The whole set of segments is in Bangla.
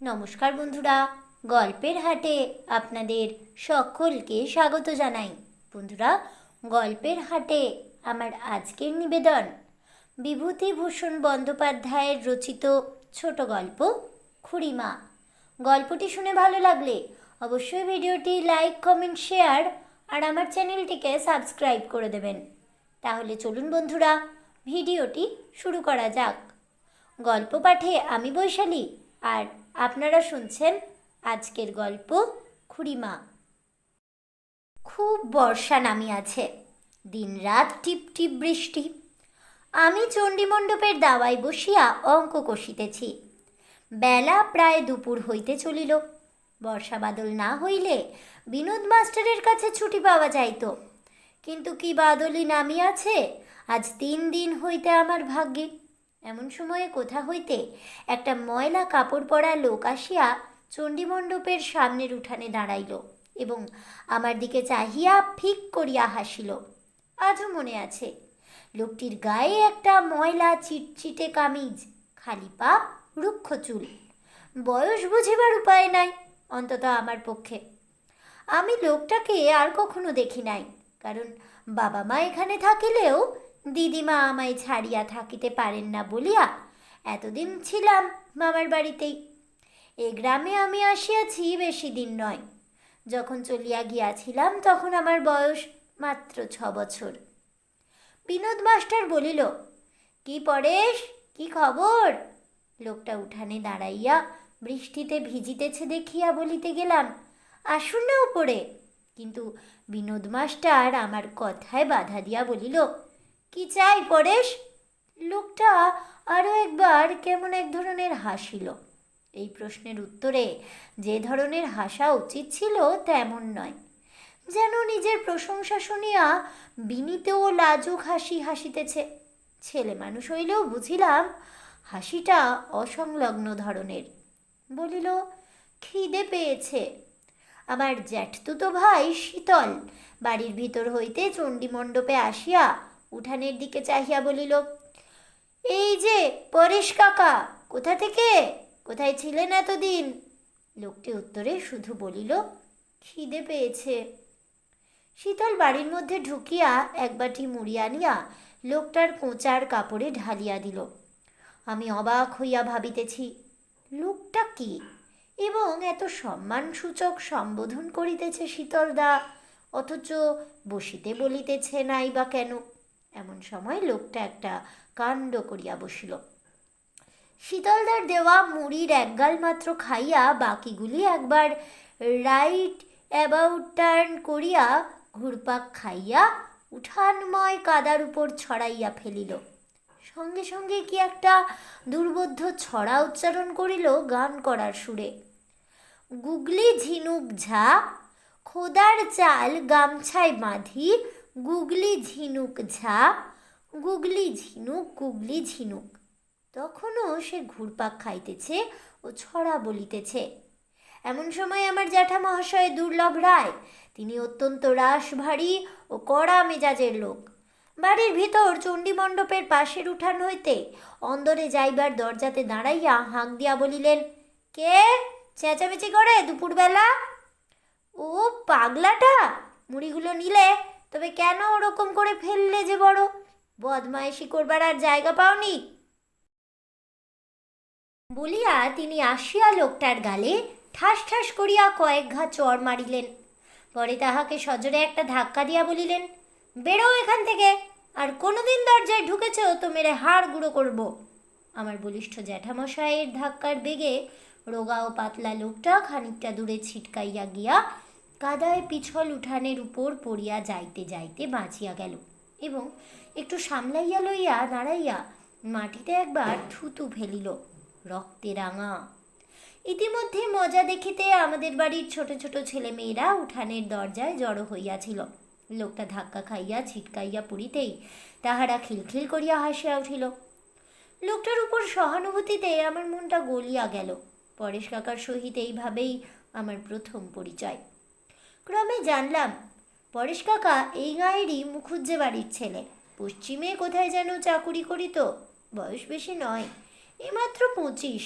নমস্কার বন্ধুরা, গল্পের হাটে আপনাদের সকলকে স্বাগত জানাই। বন্ধুরা, গল্পের হাটে আমার আজকের নিবেদন, বিভূতিভূষণ বন্দ্যোপাধ্যায়ের রচিত ছোট গল্প, খুড়িমা। গল্পটি শুনে ভালো লাগলে অবশ্যই ভিডিওটি লাইক, কমেন্ট, শেয়ার আর আমার চ্যানেলটিকে সাবস্ক্রাইব করে দেবেন। তাহলে চলুন বন্ধুরা, ভিডিওটি শুরু করা যাক। গল্প পাঠে আমি বৈশালী আর আপনারা শুনছেন আজকের গল্প খুড়িমা। খুব বর্ষা নামিয়াছে দিনরাত টিপ টিপ বৃষ্টি। আমি চণ্ডীমণ্ডপের দাওয়ায় বসিয়া অঙ্ক কষিতেছি। বেলা প্রায় দুপুর হইতে চলিল। বর্ষা বাদল না হইলে বিনোদ মাস্টারের কাছে ছুটি পাওয়া যাইত। কিন্তু কি বাদলই নামিয়াছে আজ তিন দিন হইতে আমার ভাগ্যে। এমন সময়ে কোথা হইতে একটা ময়লা কাপড় পরা লোক আসিয়া চণ্ডীমণ্ডপের সামনের উঠানে দাঁড়াইল এবং আমার দিকে চাহিয়া ফিক করিয়া হাসিল। আজও মনে আছে, লোকটির গায়ে একটা ময়লা চিটচিটে কামিজ, খালি পা, রুক্ষ চুল। বয়স বুঝিবার উপায় নাই, অন্তত আমার পক্ষে। আমি লোকটাকে আর কখনো দেখি নাই, কারণ বাবা মা এখানে থাকিলেও দিদিমা আমায় ছাড়িয়া থাকিতে পারেন না বলিয়া এতদিন ছিলাম মামার বাড়িতেই। এ গ্রামে আমি আসিয়াছি বেশি দিন নয়। যখন চলিয়া গিয়াছিলাম তখন আমার বয়স মাত্র ছ বছর। বিনোদ মাস্টার বলিল, কি পরেশ? কি খবর? লোকটা উঠানে দাঁড়াইয়া বৃষ্টিতে ভিজিতেছে দেখিয়া বলিতে গেলাম, আসুন না উপরে। কিন্তু বিনোদ মাস্টার আমার কথায় বাধা দিয়া বলিল কি চাই পরেশ? লোকটা আরও একবার কেমন এক ধরনের হাসিল। এই প্রশ্নের উত্তরে যে ধরনের হাসা উচিত ছিল তেমন নয়। যেন নিজের প্রশংসা শুনিয়া বিনীত ও লাজুক হাসি হাসিতেছে। ছেলে মানুষ হইলেও বুঝিলাম হাসিটা অসংলগ্ন ধরনের। বলিল, খিদে পেয়েছে। আমার জ্যাঠতুতো ভাই শীতল, বাড়ির ভিতর হইতে চণ্ডীমণ্ডপে আসিয়া উঠানের দিকে চাহিয়া বলিল, এই যে, পরেশ কাকা, কোথা থেকে? কোথায় ছিলেন এতদিন? লোকটি উত্তরে শুধু বলিল, খিদে পেয়েছে। শীতল বাড়ির মধ্যে ঢুকিয়া এক বাটি মুড়ি আনিয়া লোকটার কোঁচার কাপড়ে ঢালিয়া দিল। আমি অবাক হইয়া ভাবিতেছি, লোকটা কি? এবং এত সম্মানসূচক সম্বোধন করিতেছে শীতলদা, অথচ বসিতে বলিতেছে নাই বা কেন? এমন সময় লোকটা একটা কাণ্ড করিয়া বসিল। শীতলদার দেওয়া মুড়ির একগাল মাত্র খাইয়া বাকিগুলি একবার রাইট অ্যাবাউট টার্ন করিয়া ঘুরপাক খাইয়া উঠানময় কাদার উপর ছড়াইয়া ফেলিল। সঙ্গে সঙ্গে কি একটা দুর্বোধ্য ছড়া উচ্চারণ করিল গান করার সুরে। গুগলি ঝিনুক ঝা, খোদার চাল গামছায় বাঁধি গুগলি ঝিনুক ঝা, গুগলি ঝিনুক গুগলি ঝিনুক। তখনও সে ঘুরপাক খাইতেছে ও ছড়া বলিতেছে, এমন সময় আমার জ্যাঠা মহাশয় দুর্লভ রায়, তিনি অত্যন্ত রাস ভারী ও কড়া মেজাজের লোক। বাড়ির ভিতর চণ্ডীমণ্ডপের পাশের উঠান হইতে অন্দরে যাইবার দরজাতে দাঁড়াইয়া হাঁক দিয়া বলিলেন, কে? চেঁচামেচি করে দুপুরবেলা? ও পাগলাটা, মুড়িগুলো নিলে তবে কেন ওরকম করে ফেললে যে বড়? বদমাইশি করবার আর জায়গা পাওনি? বলিয়া তিনি আসিয়া লোকটার গালে ঠাস ঠাস করিয়া কয়েক ঘা চর মারিলেন। পরে তাহাকে সজোরে একটা ধাক্কা দিয়া বলিলেন, বেরো এখান থেকে, আর কোনোদিন দরজায় ঢুকেছ তো মেরে হাড় গুঁড়ো করব। আমার বলিষ্ঠ জ্যাঠামশাইয়ের ধাক্কার বেগে রোগা ও পাতলা লোকটা খানিকটা দূরে ছিটকাইয়া গিয়া কাদায় পিছল উঠানের উপর পড়িয়া যাইতে যাইতে বাঁচিয়া গেল এবং একটু সামলাইয়া লইয়া দাঁড়াইয়া মাটিতে একবার থুতু ফেলিল, রক্তে রাঙা। ইতিমধ্যে মজা দেখিতে আমাদের বাড়ির ছোট ছোট ছেলেমেয়েরা উঠানের দরজায় জড়ো হইয়াছিল। লোকটা ধাক্কা খাইয়া ছিটকাইয়া পড়িতেই তাহারা খিলখিল করিয়া হাসিয়া উঠিল। লোকটার উপর সহানুভূতিতে আমার মনটা গলিয়া গেল। পরেশ কাকার সহিত এইভাবেই আমার প্রথম পরিচয়। ক্রমে জানলাম, পরেশ কাকা এই গাঁয়েরই মুখুজ্জে বাড়ির ছেলে। পশ্চিমে কোথায় যেন চাকুরি করিত বয়স বেশি নয় এইমাত্র পঁচিশ।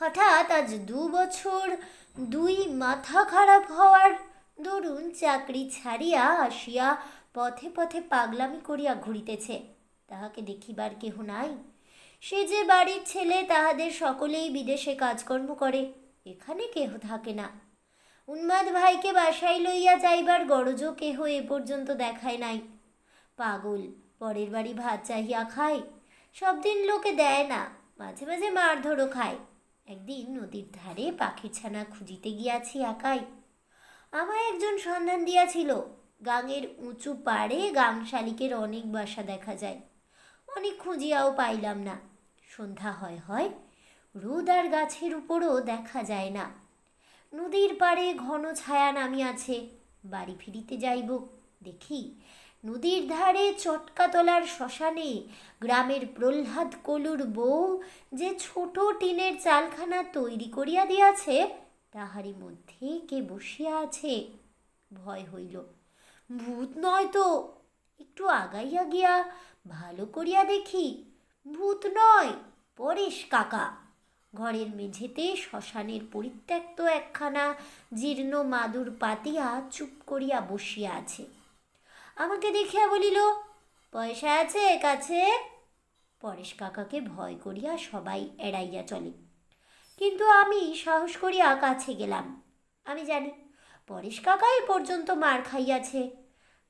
হঠাৎ আজ দু বছর দুই মাথা খারাপ হওয়ার দরুন চাকরি ছাড়িয়া আসিয়া পথে পথে পাগলামি করিয়া ঘুরিতেছে। তাহাকে দেখিবার কেহ নাই। সে যে বাড়ির ছেলে, তাহাদের সকলেই বিদেশে কাজকর্ম করে, এখানে কেহ থাকে না। উন্মাদ ভাইকে বাসায় লইয়া যাইবার গরজও কেহ এ পর্যন্ত দেখায় নাই। পাগল, পরের বাড়ি ভাত চাহিয়া খায়, সব দিন লোকে দেয় না, মাঝে মাঝে মারধরও খায়। একদিন নদীর ধারে পাখির ছানা খুঁজিতে গিয়াছি একাই। আমায় একজন সন্ধান দিয়াছিল, গাঙের উঁচু পাড়ে গাং শালিকের অনেক বাসা দেখা যায়। অনেক খুঁজিয়াও পাইলাম না। সন্ধ্যা হয় হয়, রোদ আর গাছের উপরও দেখা যায় না। নদীর পাড়ে ঘন ছায়া নামিয়াছে বাড়ি ফিরিতে যাইব, দেখি। নদীর ধারে চটকা চটকাতলার শ্মশানে গ্রামের প্রহ্লাদ কলুর বউ যে ছোট টিনের চালখানা তৈরি করিয়া দিয়াছে, তাহারই মধ্যে কে বসিয়া আছে? ভয় হইল। ভূত নয় তো। একটু আগাইয়া গিয়া ভালো করিয়া দেখি। ভূত নয়, পরেশ কাকা। ঘরের মেঝেতে শ্মশানের পরিত্যক্ত একখানা জীর্ণ মাদুর পাতিয়া চুপ করিয়া বসিয়া আছে। আমাকে দেখিয়া বলিল, পয়সা আছে কাছে? পরেশ কাকাকে ভয় করিয়া সবাই এড়াইয়া চলে। কিন্তু আমি সাহস করিয়া কাছে গেলাম। আমি জানি, পরেশ কাকাই পর্যন্ত মার খাইয়াছে।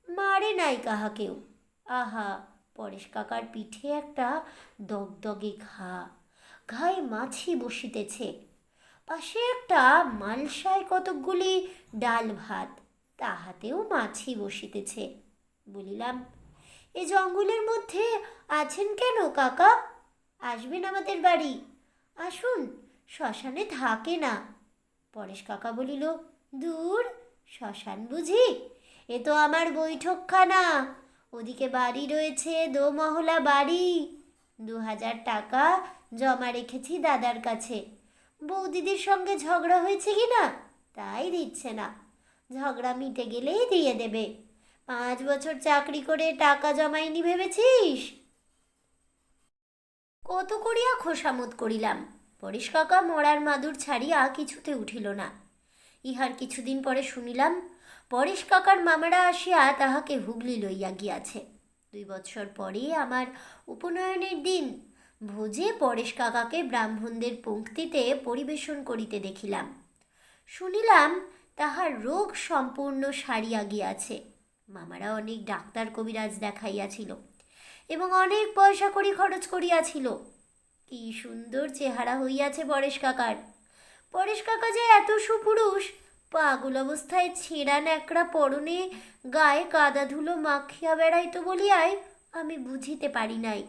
মারে নাই কাহাকেও। আহা! পরেশ কাকার পিঠে একটা দগদগে ঘা ঘায়ে মাছি বসিতেছে। পাশে একটা মালসায় কতকগুলি ডাল ভাত, তাহাতেও মাছি বসিতেছে। বলিলাম, এ জঙ্গলের মধ্যে আছেন কেন কাকা? আসবেন আমাদের বাড়ি। আসুন, শ্মশানে থাকে না। পরেশ কাকা বলিল, দূর, শ্মশান বুঝি? এ তো আমার বৈঠকখানা। ওদিকে বাড়ি রয়েছে, দোমহলা বাড়ি। দু হাজার টাকা জমা রেখেছি দাদার কাছে। বৌদিদির সঙ্গে ঝগড়া হয়েছে কি না? তাই দিচ্ছে না। ঝগড়া মিটে গেলেই দিয়ে দেবে। পাঁচ বছর চাকরি করে টাকা জমাইনি ভেবেছিস? কত করিয়া খোসামত করিলাম। পরেশ কাকা মরার মাদুর ছাড়িয়া কিছুতে উঠিল না। ইহার কিছুদিন পরে শুনিলাম, পরেশ কাকার মামারা আসিয়া তাহাকে হুগলি লইয়া গিয়াছে। দুই বৎসর পরে আমার উপনয়নের দিন ভোজে পরেশ কাকাকে ব্রাহ্মণদের পঙ্ক্তিতে পরিবেশন করিতে দেখিলাম। শুনিলাম তাহার রোগ সম্পূর্ণ সারিয়া গিয়াছে। মামারা অনেক ডাক্তার কবিরাজ দেখাইয়াছিল এবং অনেক পয়সা করি খরচ করিয়াছিল। কি সুন্দর চেহারা হইয়াছে পরেশ কাকার। পরেশ কাকা যে এত সুপুরুষ, পাগল অবস্থায় ছেঁড়া ন্যাকড়া পরনে গায়ে কাদা ধুলো মাখিয়া বেড়াইতো বলিয়াই আমি বুঝিতে পারি নাই।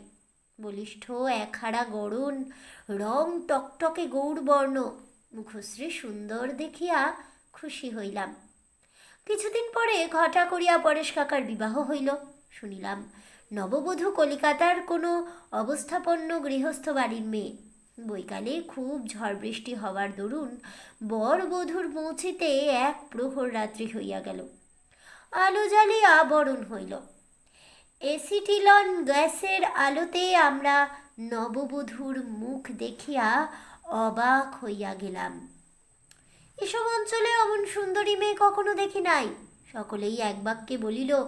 বলিষ্ঠ একহারা গড়ন, রং টকটকে গৌরবর্ণ মুখশ্রী সুন্দর দেখিয়া খুশি হইলাম। কিছুদিন পরে ঘটা করিয়া পরেশ কাকার বিবাহ হইল। শুনিলাম, নববধূ কলিকাতার কোনো অবস্থাপন্ন গৃহস্থ বাড়ির মেয়ে। বৈকালে খুব ঝড় বৃষ্টি হওয়ার দরুন বর বধূর পৌঁছিতে এক প্রহর রাত্রি হইয়া গেল। আলো জ্বালিয়া বরণ হইল। এসিটিলন গ্যাসের আলোতে আমরা নববধূর মুখ দেখিয়া অবাক হইয়া গেলাম। এসব অঞ্চলে অমন সুন্দরী মেয়ে কখনো দেখি নাই। সকলেই এক বাক্যে বলিল,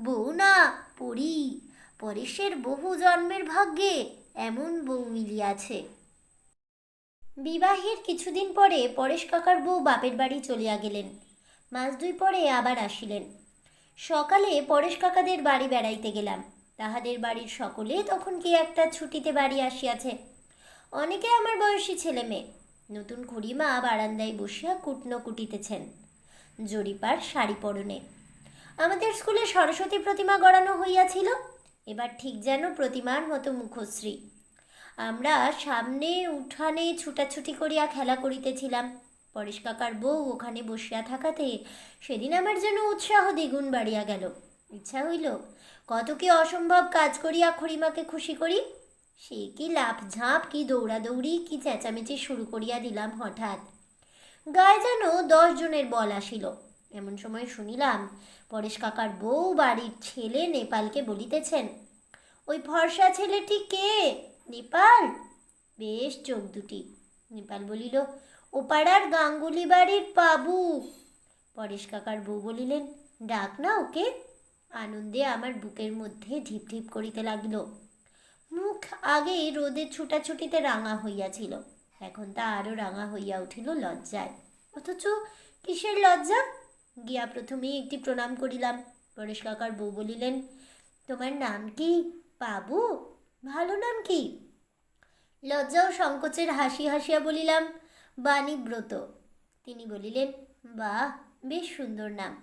বউ না পড়ি পরেশের বহু জন্মের ভাগ্যে এমন বউ মিলিয়াছে। বিবাহের কিছুদিন পরে পরেশ কাকার বউ বাপের বাড়ি চলিয়া গেলেন। মাস দুই পরে আবার আসিলেন। সকালে পরেশ কাকাদের বাড়ি বেড়াইতে গেলাম। তাহাদের বাড়ির সকলে তখন কি একটা ছুটিতে বাড়ি আসিয়াছে। অনেকে আমার বয়সী ছেলে মেয়ে। নতুন খুড়িমা বারান্দায় বসিয়া কুটনো কুটিতেছেন। জরিপার শাড়ি পরনে। আমাদের স্কুলে সরস্বতী প্রতিমা গড়ানো হইয়াছিল। এবার ঠিক যেন প্রতিমার মতো মুখশ্রী। আমরা সামনে উঠানে ছুটাছুটি করিয়া খেলা করিতেছিলাম। পরেশ কাকার বউ ওখানে বসিয়া থাকাতে সেদিন আমার যেন উৎসাহ দ্বিগুণ বাড়িয়া গেল। ইচ্ছা হইল, কত কি অসম্ভব কাজ করিয়া খুড়িমাকে খুশি করি? সে কি লাফ ঝাঁপ, কি দৌড়াদৌড়ি, কি চেঁচামেচি শুরু করিয়া দিলাম হঠাৎ। গায়ে যেন দশ জনের বল আসিল। এমন সময় শুনিলাম পরেশ কাকার বউ বাড়ির ছেলে নেপালকে বলিতেছেন, ওই ফর্সা ছেলেটি কে? নেপাল? বেশ, চোখ দুটি। নেপাল বলিল ও পাড়ার গাঙ্গুলি বাড়ির পাবু পরেশ কাকার বউ বলিলেন, ডাক না ওকে। আনন্দে আমার বুকের মধ্যে ঢিপ ঢিপ করিতে লাগিল। মুখ আগে রোদের ছুটাছুটিতে রাঙা হইয়াছিল, এখন তা আরও রাঙা হইয়া উঠিল লজ্জায়। অথচ কিসের লজ্জা? গিয়া প্রথমেই একটি প্রণাম করিলাম। পরেশ কাকার বউ বলিলেন, তোমার নাম কি? পাবু ভালো নাম কি? লজ্জা ও সংকোচের হাসি হাসিয়া বলিলাম বাণীব্রত। তিনি বলিলেন, বাহ, বেশ সুন্দর নাম।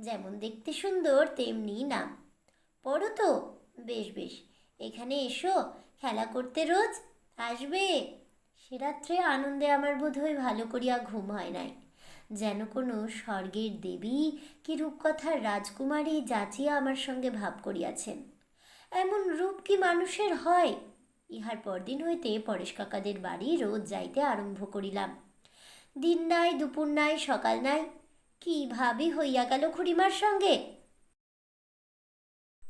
যেমন দেখতে সুন্দর, তেমনি নাম। পড়ো তো। বেশ বেশ। এখানে এসো। খেলা করতে রোজ আসবে? সে রাত্রে আনন্দে আমার বোধহয় ভালো করিয়া ঘুম হয় নাই। যেন কোনো স্বর্গের দেবী কি রূপকথার রাজকুমারী যাচিয়া আমার সঙ্গে ভাব করিয়াছেন। এমন রূপ কি মানুষের হয়? ইহার পরদিন হইতে পরেশ কাকাদের বাড়ি রোজ যাইতে আরম্ভ করিলাম। দিন নাই, দুপুর নাই, সকাল নাই, কি ভাবি হইয়া গেল খুড়িমার সঙ্গে?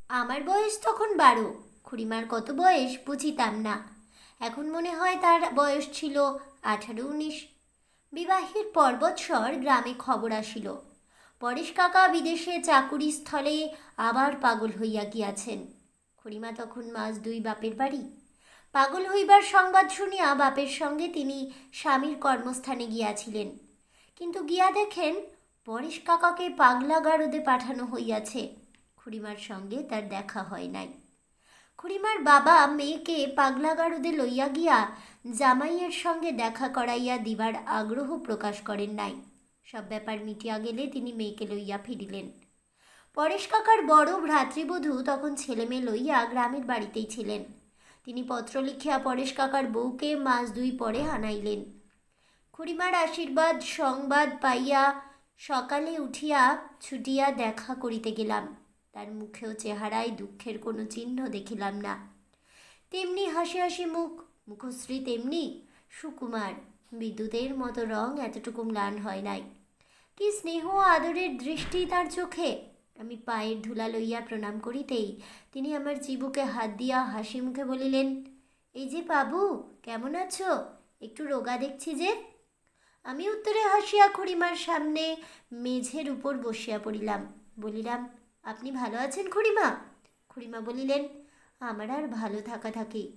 আমার বয়স তখন বারো, খুড়িমার কত বয়স বুঝিতাম না। এখন মনে হয় তার বয়স ছিল আঠারো, উনিশ। বিবাহের পর্বৎসর গ্রামে খবর আসিল। পরেশ কাকা বিদেশে চাকুরি স্থলে আবার পাগল হইয়া গিয়াছেন। খুড়িমা তখন মাস দুই বাপের বাড়ি। পাগল হইবার সংবাদ শুনিয়া বাপের সঙ্গে তিনি স্বামীর কর্মস্থানে গিয়াছিলেন। কিন্তু গিয়া দেখেন, পরেশ কাকাকে পাগলা গারদে পাঠানো হইয়াছে। খুড়িমার সঙ্গে তার দেখা হয় নাই। খুড়িমার বাবা মেয়েকে পাগলা গারদে লইয়া গিয়া জামাইয়ের সঙ্গে দেখা করাইয়া দিবার আগ্রহ প্রকাশ করেন নাই। সব ব্যাপার মিটিয়া গেলে তিনি মেয়েকে লইয়া ফিরিলেন। পরেশ কাকার বড় ভ্রাতৃবধূ তখন ছেলেমেয়ে লইয়া গ্রামের বাড়িতেই ছিলেন। তিনি পত্র লিখিয়া পরেশ কাকার বউকে মাস দুই পরে হানাইলেন। খুড়িমার আশীর্বাদ সংবাদ পাইয়া সকালে উঠিয়া ছুটিয়া দেখা করিতে গেলাম। তার মুখেও চেহারায় দুঃখের কোনো চিহ্ন দেখিলাম না। তেমনি হাসি হাসি মুখ, মুখশ্রী তেমনি সুকুমার। বিদ্যুতের মতো রং এতটুকু ম্লান হয় নাই। কি স্নেহ আদরের দৃষ্টি তার চোখে! আমি পায়ের ধুলা লইয়া প্রণাম করিতেই তিনি আমার চিবুকে হাত দিয়া হাসি মুখে বলিলেন, এই যে বাবু, কেমন আছো? একটু রোগা দেখছি যে? আমি উত্তরে হাসিয়া খুড়িমার সামনে মেঝের উপর বসিয়া পড়িলাম। বলিলাম, আপনি ভালো আছেন খুড়িমা? খুড়িমা বলিলেন, আমার আর ভালো থাকা থাকি।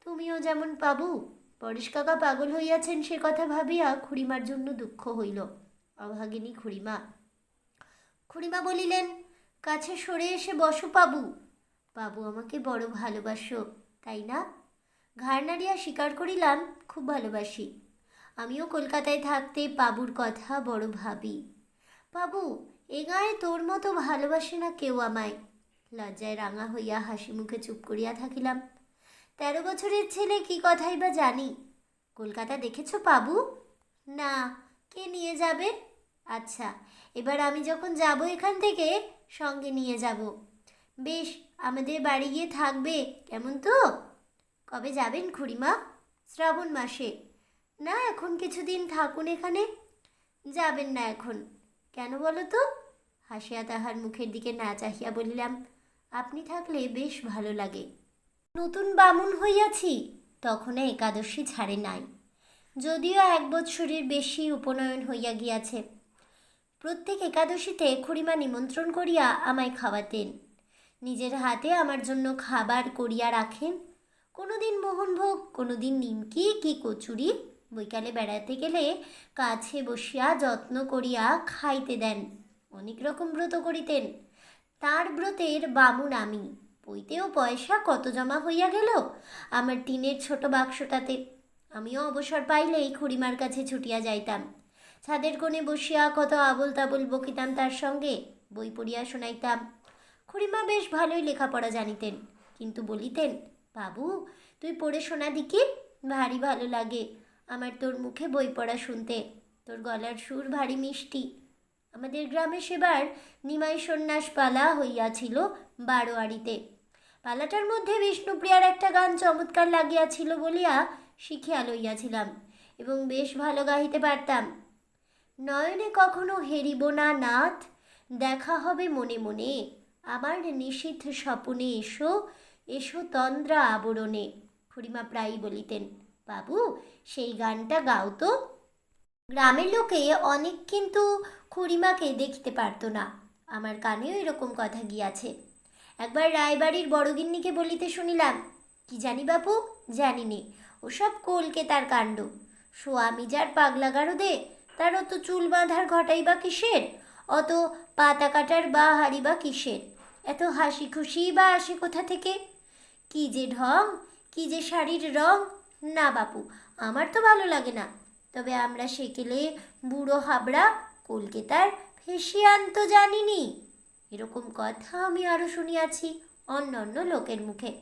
তুমিও যেমন পাবু পরেশ কাকা পাগল হইয়াছেন সে কথা ভাবিয়া খুড়িমার জন্য দুঃখ হইল। অভাগিনী খুড়িমা খুড়িমা বলিলেন, কাছে সরে এসে বসো পাবু বাবু আমাকে বড় ভালোবাসো, তাই না? ঘাড় নাড়িয়া স্বীকার করিলাম, খুব ভালোবাসি। আমিও কলকাতায় থাকতে বাবুর কথা বড় ভাবি। বাবু, এ গায়ে তোর মতো ভালোবাসে না কেউ আমায়? লজ্জায় রাঙা হইয়া হাসি মুখে চুপ করিয়া থাকিলাম। তেরো বছরের ছেলে কি কথাই বা জানি? কলকাতা দেখেছ বাবু? না, কে নিয়ে যাবে? আচ্ছা এবার আমি যখন যাব এখান থেকে, সঙ্গে নিয়ে যাব। বেশ, আমাদের বাড়ি গিয়ে থাকবে, কেমন তো? কবে যাবেন খুড়িমা? শ্রাবণ মাসে। না, এখন কিছুদিন থাকুন এখানে। যাবেন না এখন। কেন বলো তো? হাসিয়া তাহার মুখের দিকে না চাহিয়া বলিলাম, আপনি থাকলে বেশ ভালো লাগে। নতুন বামুন হইয়াছি তখন একাদশী ছাড়ে নাই। যদিও এক বৎসরের বেশি উপনয়ন হইয়া গিয়াছে। প্রত্যেক একাদশীতে খুড়িমা নিমন্ত্রণ করিয়া আমায় খাওয়াতেন। নিজের হাতে আমার জন্য খাবার করিয়া রাখেন। কোনো দিন মোহনভোগ কোনো দিন নিমকি কি কচুরি বৈকালে বেড়াতে গেলে কাছে বসিয়া যত্ন করিয়া খাইতে দেন। অনেক রকম ব্রত করিতেন। তার ব্রতের বামুন আমি। পইতেও পয়সা কত জমা হইয়া গেল, আমার টিনের ছোট বাক্সটাতে। আমিও অবসর পাইলেই খুড়িমার কাছে ছুটিয়া যাইতাম। ছাদের কোণে বসিয়া কত আবল তাবল বকিতাম, তার সঙ্গে বই পড়িয়া শোনাইতাম। খুড়িমা বেশ ভালোই লেখাপড়া জানিতেন, কিন্তু বলিতেন, বাবু, তুই পড়ে শোনা দিকি ভারী ভালো লাগে। আমার তোর মুখে বই পড়া শুনতে, তোর গলার সুর ভারী মিষ্টি। আমাদের গ্রামে সেবার নিমাই সন্ন্যাস পালা হইয়াছিল বারোয়ারিতে। পালাটার মধ্যে বিষ্ণুপ্রিয়ার একটা গান চমৎকার লাগিয়াছিল বলিয়া শিখিয়া লইয়াছিলাম এবং বেশ ভালো গাহিতে পারতাম। নয়নে কখনো হেরিব না নাথ, দেখা হবে মনে মনে। আমার নিষিদ্ধ স্বপনে এসো এসো তন্দ্রা আবরণে। খুড়িমা প্রায়ই বলিতেন, বাবু, সেই গানটা গাও তো। গ্রামের লোকে অনেক কিন্তু খুড়িমাকে দেখতে পারতো না। আমার কানেও এরকম কথা গিয়াছে। একবার রায়বাড়ির বড়গিন্নিকে বলিতে শুনিলাম, কি জানি বাপু জানি নে ওসব কলকে তার কাণ্ড। স্বামী যার পাগলা গারদে তার অত চুল বাঁধার ঘটাই বা কিসের? অত পাতা কাটার বা হাড়ি বা কিসের? এত হাসি খুশি বা আসে কোথা থেকে? কি যে ঢং, কি যে শাড়ির রং। না বাপু, আমার তো ভালো লাগে না। তবে আমরা সেকেলে বুড়ো হাবড়া, কলকাতার ফেসিয়ান তো জানিনি। এরকম কথা আমি আরও শুনিয়াছি অন্য অন্য লোকের মুখে।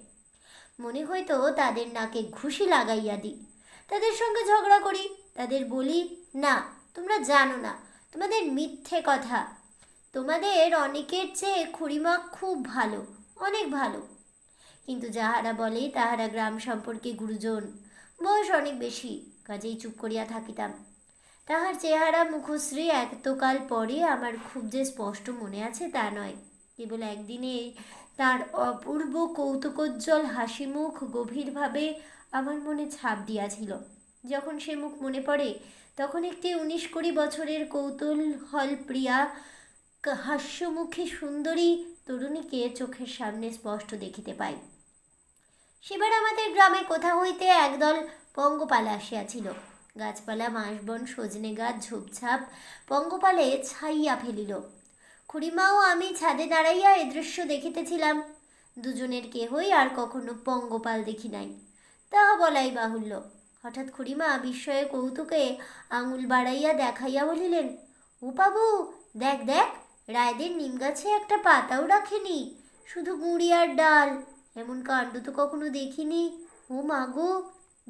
মনে হয়তো তাদের নাকে ঘুষি লাগাইয়া দিই। তাদের সঙ্গে ঝগড়া করি, তাদের বলি, না তোমরা জানো না, তোমাদের মিথ্যে কথা। তোমাদের অনেকের চেয়ে খুড়িমা খুব ভালো, অনেক ভালো। কিন্তু যাহারা বলে, তাহারা গ্রাম সম্পর্কে গুরুজন, বয়স অনেক বেশি, কাজেই চুপ করিয়া থাকিতাম। তাহার চেহারা, মুখশ্রী এতকাল পরে আমার খুব যে স্পষ্ট মনে আছে তা নয়। কেবল একদিনে তার অপূর্ব কৌতুকোজ্জ্বল হাসিমুখ গভীরভাবে আমার মনে ছাপ দিয়াছিল। যখন সে মুখ মনে পড়ে, তখন একটি উনিশ কুড়ি বছরের কৌতূহল প্রিয়া হাস্যমুখী সুন্দরী তরুণীকে চোখের সামনে স্পষ্ট দেখিতে পাই সেবার আমাদের গ্রামে কোথা হইতে একদল পঙ্গপাল আসিয়াছিল। গাছপালা বাঁশবন সজনে গাছ, ঝোপঝাপ পঙ্গপালে ছাইয়া ফেলিল। খুড়িমাও আমি ছাদে দাঁড়াইয়া এ দৃশ্য দেখিতেছিলাম। দুজনের কেহই আর কখনো পঙ্গপাল দেখি নাই। তাহা বলাই বাহুল্য। হঠাৎ খুড়িমা বিস্ময়ে কৌতুকে আঙুল বাড়াইয়া দেখাইয়া বলিলেন ও বাবু দেখ দেখ, রায়দের নিম গাছে একটা পাতাও রাখেনি, শুধু গুঁড়ি আর ডাল, এমন কাণ্ড তো কখনো দেখিনি। ও মাগো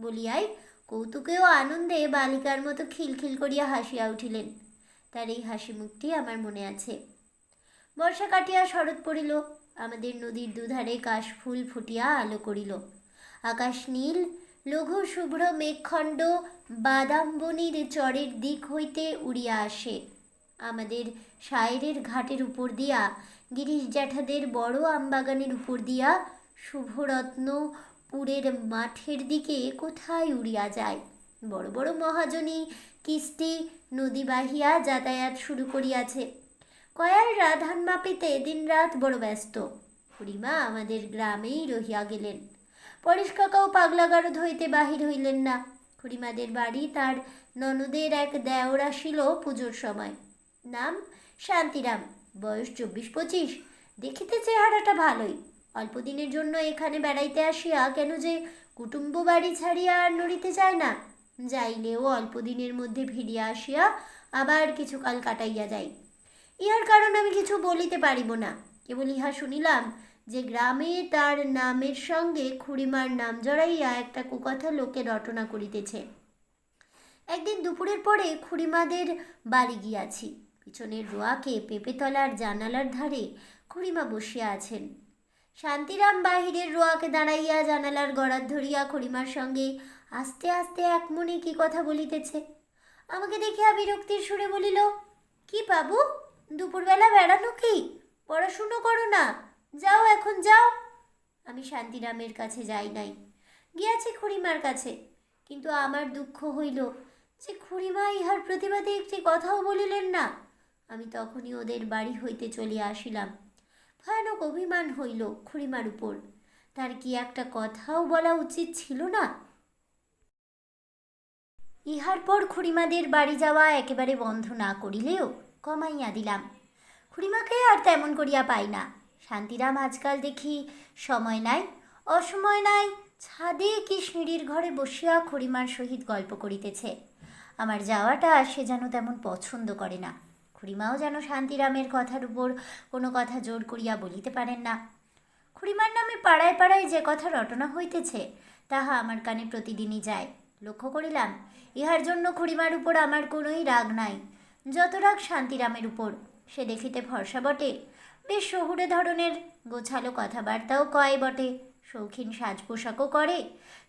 বলিয়াই কৌতুকেও আনন্দে বালিকার মতো খিলখিল করিয়া হাসিয়া উঠিলেন। তার এই হাসি মুখটি আমার মনে আছে। বর্ষা কাটিয়া শরৎ পড়িল, আমাদের নদীর দুধারে কাশফুল ফুটিয়া আলো করিল। আকাশ নীল লঘু শুভ্র মেঘখণ্ড বাদাম্বনির চরের দিক হইতে উড়িয়া আসে। আমাদের সায়েরের ঘাটের উপর দিয়া, গিরিশ জ্যাঠাদের বড় আমবাগানের উপর দিয়া শুভরত্ন পুরের মাঠের দিকে কোথায় উড়িয়া যায়? বড় বড় মহাজনী কিস্তি নদী বাহিয়া যাতায়াত শুরু করিয়াছে। কয়ালরা ধান মাপিতে দিনরাত বড় ব্যস্ত। খুড়িমা আমাদের গ্রামেই রহিয়া গেলেন। পরেশ কাকাও পাগলাগারদ হইতে বাহির হইলেন না। খুড়িমাদের বাড়ি তার ননদের এক দেওর আসিল পুজোর সময়। নাম শান্তিরাম, বয়স চব্বিশ পঁচিশ। দেখিতে চেহারাটা ভালোই। অল্প দিনের জন্য এখানে বেড়াইতে আসিয়া কেন যে কুটুম্ব বাড়ি ছাড়িয়া আর নড়িতে চায় না। যাইলেও অল্প দিনের মধ্যে ফিরিয়া আসিয়া আবার কিছুকাল কাটাইয়া যায় ইহার কারণ আমি কিছু বলিতে পারিব না। কেবল ইহা শুনিলাম যে গ্রামে তার নামের সঙ্গে খুড়িমার নাম জড়াইয়া একটা কুকথা লোকে রটনা করিতেছে। একদিন দুপুরের পরে খুড়িমাদের বাড়ি গিয়াছি। পিছনের রোয়াকে পেঁপেতলার জানালার ধারে খুড়িমা বসিয়া আছেন। শান্তিরাম বাহিরের রোয়াকে দাঁড়াইয়া জানালার গড়ার ধরিয়া খুড়িমার সঙ্গে আস্তে আস্তে এক মনে কি কথা বলিতেছে। আমাকে দেখিয়া বিরক্তির সুরে বলিল, কি বাবু, দুপুরবেলা বেড়ানো কি? পড়াশুনো করো না। যাও এখন, যাও। আমি শান্তিরামের কাছে যাই নাই। গিয়াছি খুড়িমার কাছে। কিন্তু আমার দুঃখ হইল যে খুড়িমা ইহার প্রতিবাদে একটি কথাও বলিলেন না। আমি তখনই ওদের বাড়ি হইতে চলিয়া আসিলাম। ভয়ানক অভিমান হইল খুড়িমার উপর। তার কি একটা কথাও বলা উচিত ছিল না? ইহার পর খুড়িমাদের বাড়ি যাওয়া একেবারে বন্ধ না করিলেও কমাইয়া দিলাম। খুড়িমাকে আর তেমন করিয়া পাই না। শান্তিরাম আজকাল দেখি সময় নাই, অসময় নাই। ছাদে কি সিঁড়ির ঘরে বসিয়া খুড়িমার সহিত গল্প করিতেছে। আমার যাওয়াটা সে যেন তেমন পছন্দ করে না। খুড়িমাও যেন শান্তিরামের কথার উপর কোনো কথা জোর করিয়া বলিতে পারেন না। খুড়িমার নামে পাড়ায় পাড়ায় যে কথা রটনা হইতেছে, তাহা আমার কানে প্রতিদিনই যায়। লক্ষ্য করিলাম, ইহার জন্য খুড়িমার উপর আমার কোনোই রাগ নাই। যত রাগ শান্তিরামের উপর, সে দেখিতে ভরসা বটে বেশ শহুরে ধরনের। গোছালো কথাবার্তাও কয় বটে, শৌখিন সাজ পোশাকও করে।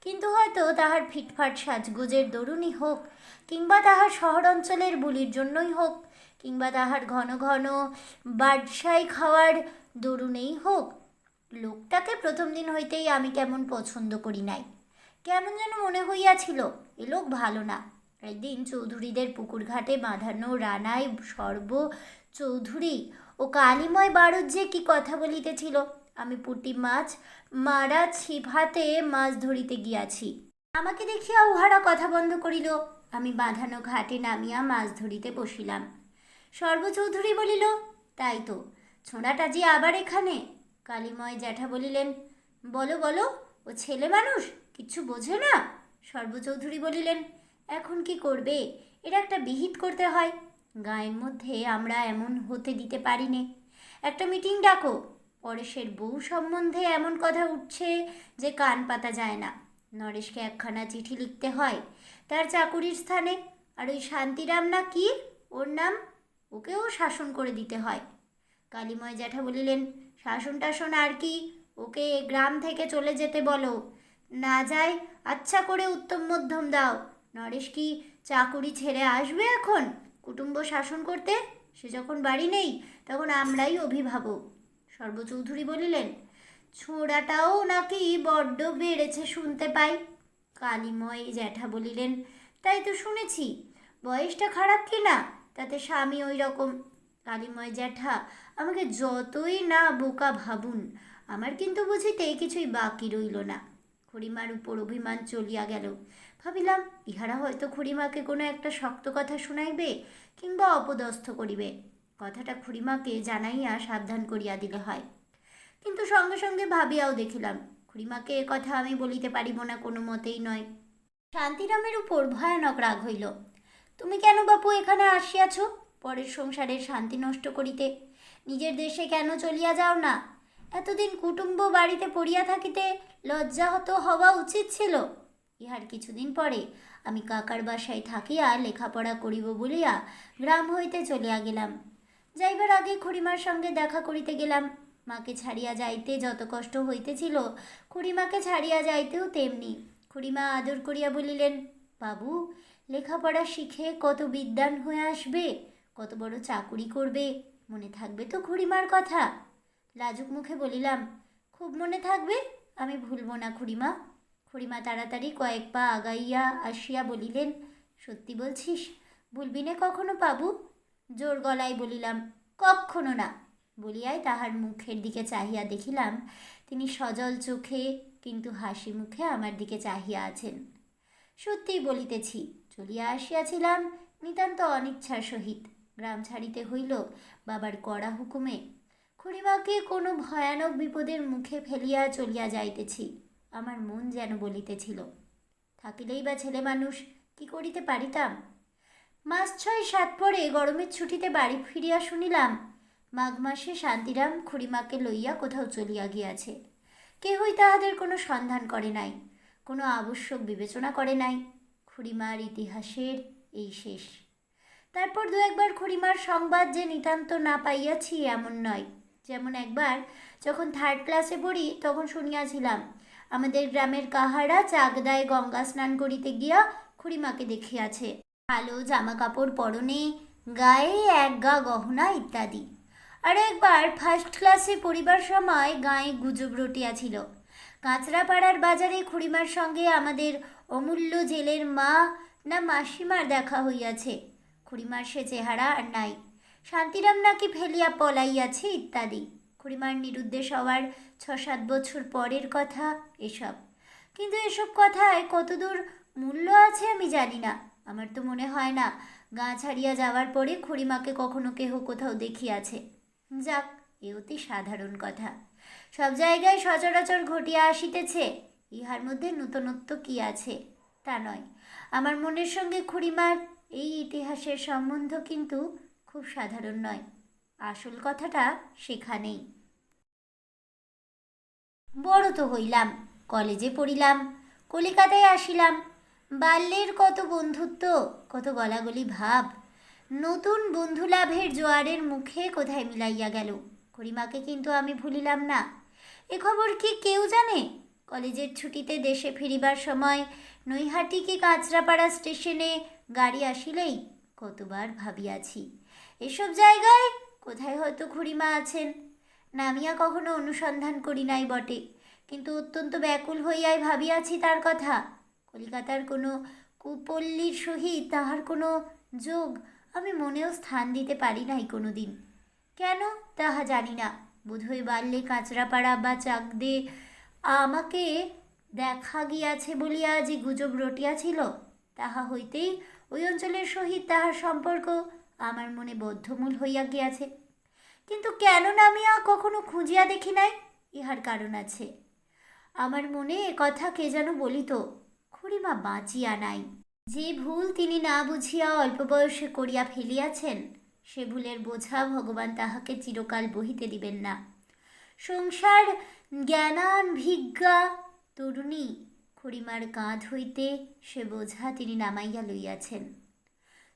কিন্তু হয়তো তাহার ফিটফাট সাজগোজের দরুনই হোক, কিংবা তাহার শহর অঞ্চলের বুলির জন্যই হোক, কিংবা তাহার ঘন ঘন বাদশাই খাওয়ার দরুনেই হোক, লোকটাকে প্রথম দিন হইতেই আমি কেমন পছন্দ করি নাই। কেমন যেন মনে হইয়াছিল, এ লোক ভালো না। একদিন চৌধুরীদের পুকুর ঘাটে বাঁধানো রানাই সর্ব চৌধুরী ও কালিময় বারুদ যে কি কথা বলিতেছিল? আমি পুঁটি মাছ, মারা ছিপ হাতে মাছ ধরিতে গিয়াছি। আমাকে দেখিয়া উহারা কথা বন্ধ করিল। আমি বাঁধানো ঘাটে নামিয়া মাছ ধরিতে বসিলাম। সর্বচৌধুরী বলিল, তাই তো, ছোঁড়াটা যে আবার এখানে? কালিময় জ্যাঠা বলিলেন, বলো বলো, ও ছেলে মানুষ কিচ্ছু বোঝে না? সর্বচৌধুরী বলিলেন, এখন কি করবে? এটা একটা বিহিত করতে হয়। গায়ের মধ্যে আমরা এমন হতে দিতে পারি নে একটা মিটিং ডাকো। পরেশের বউ সম্বন্ধে এমন কথা উঠছে যে কান পাতা যায় না। নরেশকে একখানা চিঠি লিখতে হয় তার চাকুরির স্থানে। আর ওই শান্তিরাম না কি? ওর নাম? ওকেও শাসন করে দিতে হয়। কালীময় জ্যাঠা বলিলেন, শাসন টাসন আর কি? ওকে গ্রাম থেকে চলে যেতে বলো। না যায় আচ্ছা করে উত্তম মধ্যম দাও। নরেশ কি চাকুরি ছেড়ে আসবে এখন? কুটুম্ব শাসন করতে সে যখন বাড়ি নেই, তখন আমরাই অভিভাবক। সর্বচৌধুরী বলিলেন, ছোড়াটাও নাকি বড্ড বেড়েছে শুনতে পাই। কালীময় জ্যাঠা বলিলেন, তাই তো শুনেছি। বয়সটা খারাপ কি না? তাতে স্বামী ওই রকম কালীময় জ্যাঠা, আমাকে যতই না বোকা ভাবুন, আমার কিন্তু বুঝিতে কিছুই বাকি রইল না। খুড়িমার উপর অভিমান চলিয়া গেল। ভাবিলাম, ইহারা হয়তো খুড়িমাকে কোনো একটা শক্ত কথা শুনাইবে কিংবা অপদস্থ করিবে। কথাটা খুড়িমাকে জানাইয়া সাবধান করিয়া দিলে হয়। কিন্তু সঙ্গে সঙ্গে ভাবিয়াও দেখিলাম, খুড়িমাকে এ কথা আমি বলিতে পারিব না কোনো মতেই নয়। শান্তিরামের উপর ভয়ানক রাগ হইল। তুমি কেন বাপু এখানে আসিয়াছ? পরের সংসারের শান্তি নষ্ট করিতে। নিজের দেশে কেন চলিয়া যাও না? এতদিন কুটুম্ব বাড়িতে পড়িয়া থাকিতে লজ্জাহত হওয়া উচিত ছিল। ইহার কিছুদিন পরে আমি কাকার বাসায় থাকিয়া লেখাপড়া করিব বলিয়া গ্রাম হইতে চলিয়া গেলাম। যাইবার আগে খুড়িমার সঙ্গে দেখা করিতে গেলাম। মাকে ছাড়িয়া যাইতে যত কষ্ট হইতেছিল, খুড়িমাকে ছাড়িয়া যাইতেও তেমনি। খুড়িমা আদর করিয়া বলিলেন, বাবু, লেখাপড়া শিখে কত বিদ্যান হয়ে আসবে, কত বড় চাকুরি করবে, মনে থাকবে তো খুড়িমার কথা? লাজুক মুখে বলিলাম, খুব মনে থাকবে, আমি ভুলবো না খুড়িমা। খুড়িমা তাড়াতাড়ি কয়েক পা আগাইয়া আসিয়া বলিলেন, সত্যি বলছিস? ভুলবি নে কখনো পাবু জোর গলায় বলিলাম, কক্ষনো না। বলিয়াই তাহার মুখের দিকে চাহিয়া দেখিলাম, তিনি সজল চোখে কিন্তু হাসি মুখে আমার দিকে চাহিয়া আছেন। সত্যিই বলিতেছি, চলিয়া আসিয়াছিলাম নিতান্ত অনিচ্ছার সহিত। গ্রাম ছাড়িতে হইল বাবার কড়া হুকুমে। খুড়িমাকে কোনো ভয়ানক বিপদের মুখে ফেলিয়া চলিয়া যাইতেছি। আমার মন যেন বলিতেছিল। থাকিলেই বা ছেলে মানুষ, কি করিতে পারিতাম? মাস ছয় সাত পরে গরমের ছুটিতে বাড়ি ফিরিয়া শুনিলাম মাঘ মাসে শান্তিরাম খুড়িমাকে লইয়া কোথাও চলিয়া গিয়াছে। কেহই তাহাদের কোনো সন্ধান করে নাই, কোনো আবশ্যক বিবেচনা করে নাই। খুড়িমার ইতিহাসের এই শেষ। তারপর দু একবার খুড়িমার সংবাদ যে নিতান্ত না পাইয়াছি এমন নয়। যেমন একবার যখন থার্ড ক্লাসে পড়ি, তখন শুনিয়াছিলাম আমাদের গ্রামের কাহারা চাকদায় গঙ্গা স্নান করিতে গিয়া খুড়িমাকে দেখিয়াছে। ভালো জামা কাপড় পরনে, গায়ে এক গা গহনা ইত্যাদি। আর একবার ফার্স্ট ক্লাসে পড়িবার সময় গায়ে গুজব রটিয়াছিল। কাঁচরাপাড়ার বাজারে খুড়িমার সঙ্গে আমাদের অমূল্য জেলের মা না মাসিমার দেখা হইয়াছে। খুড়িমার সে চেহারা আর নাই। শান্তিরাম নাকি ফেলিয়া পলাইয়াছে ইত্যাদি। খুড়িমার নিরুদ্দেশ হওয়ার ছ সাত বছর পরের কথা এসব। কিন্তু এসব কথায় কতদূর মূল্য আছে আমি জানি না। আমার তো মনে হয় না, গা ছাড়িয়া যাওয়ার পরে খুড়িমাকে কখনো কেহ কোথাও দেখিয়াছে। যাক, এ অতি সাধারণ কথা। সব জায়গায় সচরাচর ঘটিয়া আসিতেছে, ইহার মধ্যে নূতনত্ব কি আছে তা নয়। আমার মনের সঙ্গে খুড়িমার এই ইতিহাসের সম্বন্ধ কিন্তু খুব সাধারণ নয়। আসল কথাটা সেখানেই। বড় তো হইলাম, কলেজে পড়িলাম, কলিকাতায় আসিলাম। বাল্যের কত বন্ধুত্ব, কত গলাগলি ভাব। নতুন বন্ধু লাভের জোয়ারের মুখে কোথায় মিলাইয়া গেল? করিমাকে কিন্তু আমি ভুলিলাম না। এ খবর কি কেউ জানে? কলেজের ছুটিতে দেশে ফিরিবার সময় নৈহাটি কি কাঁচরাপাড়া স্টেশনে গাড়ি আসিলেই কতবার ভাবিয়াছি। এসব জায়গায় কোথায় হয়তো খুড়িমা আছেন? নামিয়া কখনো অনুসন্ধান করি নাই বটে। কিন্তু অত্যন্ত ব্যাকুল হইয়াই ভাবিয়াছি তার কথা। কলিকাতার কোনো কুপল্লীর সহিত তাহার কোনো যোগ আমি মনেও স্থান দিতে পারি নাই কোনো দিন কেন? তাহা জানি না। বোধহয় বাল্যে কাঁচরাপাড়া বা চাকদে আমাকে দেখা গিয়াছে বলিয়া যে গুজব রটিয়াছিল, তাহা হইতেই ওই অঞ্চলের সহিত তাহার সম্পর্ক আমার মনে বদ্ধমূল হইয়া গিয়াছে। কিন্তু কেন নামিয়া কখনো খুঁজিয়া দেখি নাই, ইহার কারণ আছে। আমার মনে এ কথা কে যেন বলিত, খুড়িমা বাঁচিয়া নাই। যে ভুল তিনি না বুঝিয়া অল্প বয়সে করিয়া ফেলিয়াছেন, সে ভুলের বোঝা ভগবান তাহাকে চিরকাল বহিতে দিবেন না। সংসার, জ্ঞানান, ভিজ্ঞা, তরুণী, খুড়িমার কাঁধ হইতে সে বোঝা তিনি নামাইয়া লইয়াছেন।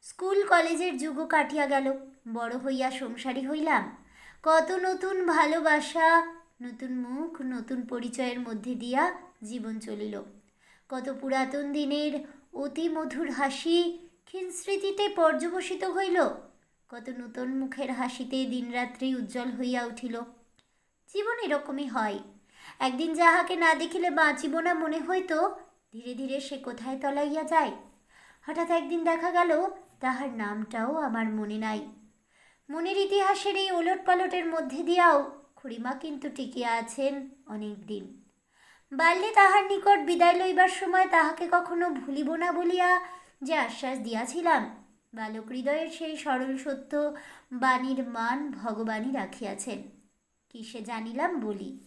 স্কুল কলেজের যুগও কাটিয়া গেল। বড় হইয়া সংসারী হইলাম। কত নতুন ভালোবাসা, নতুন মুখ, নতুন পরিচয়ের মধ্যে দিয়া জীবন চলিল। কত পুরাতন দিনের অতি মধুর হাসি ক্ষীণ স্মৃতিতে পর্যবসিত হইল। কত নূতন মুখের হাসিতে দিনরাত্রি উজ্জ্বল হইয়া উঠিল। জীবন এরকমই হয়। একদিন যাহাকে না দেখিলে বাঁচিব না মনে হইতো, ধীরে ধীরে সে কোথায় তলাইয়া যায়। হঠাৎ একদিন দেখা গেল তাহার নামটাও আমার মনে নাই। মনের ইতিহাসের এই ওলট পালটের মধ্যে দিয়াও খুড়িমা কিন্তু টিকিয়া আছেন অনেক দিন বাল্যে তাহার নিকট বিদায় লইবার সময় তাহাকে কখনো ভুলিব না বলিয়া যে আশ্বাস দিয়াছিলাম। বালক হৃদয়ের সেই সরল সত্য বাণীর মান ভগবানই রাখিয়াছেন। কিসে জানিলাম বলি?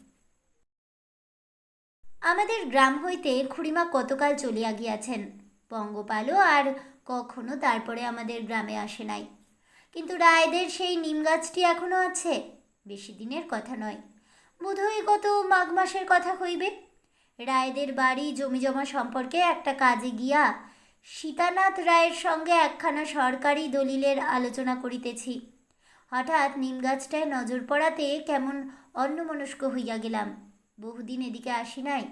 আমাদের গ্রাম হইতে খুড়িমা কতকাল চলিয়া গিয়াছেন? পঙ্গপালও আর কখনো তারপরে আমাদের গ্রামে আসে নাই। কিন্তু রায়দের সেই নিম গাছটি এখনও আছে। বেশি দিনের কথা নয়। বোধহয় গত মাঘ মাসের কথা হইবে। রায়দের বাড়ি জমিজমা সম্পর্কে একটা কাজে গিয়া সীতানাথ রায়ের সঙ্গে একখানা সরকারি দলিলের আলোচনা করিতেছি। হঠাৎ নিম গাছটায় নজর পড়াতে কেমন অন্যমনস্ক হইয়া গেলাম। বহুদিন এদিকে আসি নাই।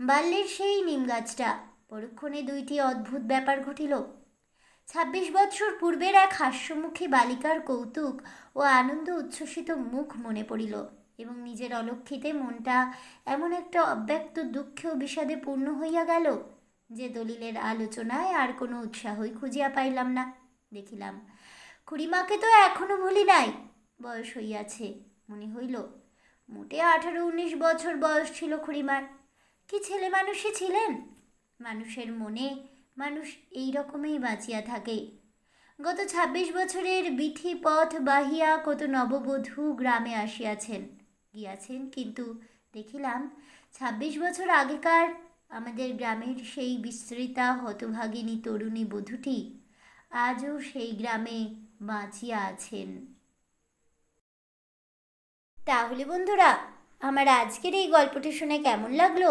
বাল্যের সেই নিম গাছটা, পরক্ষণে দুইটি অদ্ভুত ব্যাপার ঘটিল। ছাব্বিশ বৎসর পূর্বের এক হাস্যমুখী বালিকার কৌতুক ও আনন্দ উচ্ছ্বসিত মুখ মনে পড়িল এবং নিজের অলক্ষিতে মনটা এমন একটা অব্যক্ত দুঃখে ও বিষাদে পূর্ণ হইয়া গেল যে দলিলের আলোচনায় আর কোনো উৎসাহই খুঁজিয়া পাইলাম না। দেখিলাম, খুড়িমাকে তো এখনও ভুলি নাই, বয়স হইয়াছে, মনে হইল, মোটে আঠারো উনিশ বছর বয়স ছিল খুড়িমার। কি ছেলে মানুষই ছিলেন? মানুষের মনে মানুষ এই রকমই বাঁচিয়া থাকে। গত ছাব্বিশ বছরের বিথি পথ বাহিয়া কত নববধূ গ্রামে আসিয়াছেন, গিয়াছেন কিন্তু দেখিলাম ছাব্বিশ বছর আগেকার আমাদের গ্রামের সেই বিস্তৃতা হতভাগিনী তরুণী বধূটি আজও সেই গ্রামে বাঁচিয়া আছেন। তাহলে বন্ধুরা, আমার আজকের এই গল্পটি শুনে কেমন লাগল?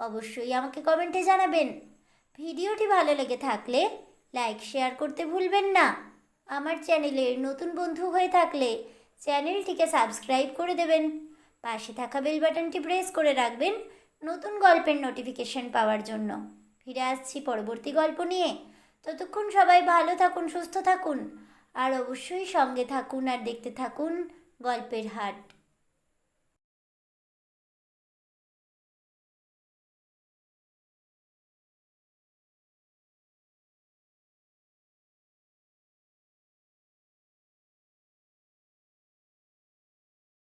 অবশ্যই আমাকে কমেন্টে জানাবেন। ভিডিওটি ভালো লেগে থাকলে লাইক, শেয়ার করতে ভুলবেন না। আমার চ্যানেলের নতুন বন্ধু হয়ে থাকলে চ্যানেলটিকে সাবস্ক্রাইব করে দেবেন। পাশে থাকা বেল বাটনটি প্রেস করে রাখবেন নতুন গল্পের নোটিফিকেশন পাওয়ার জন্য। ফিরে আসছি পরবর্তী গল্প নিয়ে। ততক্ষণ সবাই ভালো থাকুন, সুস্থ থাকুন। আর অবশ্যই সঙ্গে থাকুন আর দেখতে থাকুন গল্পের হাট।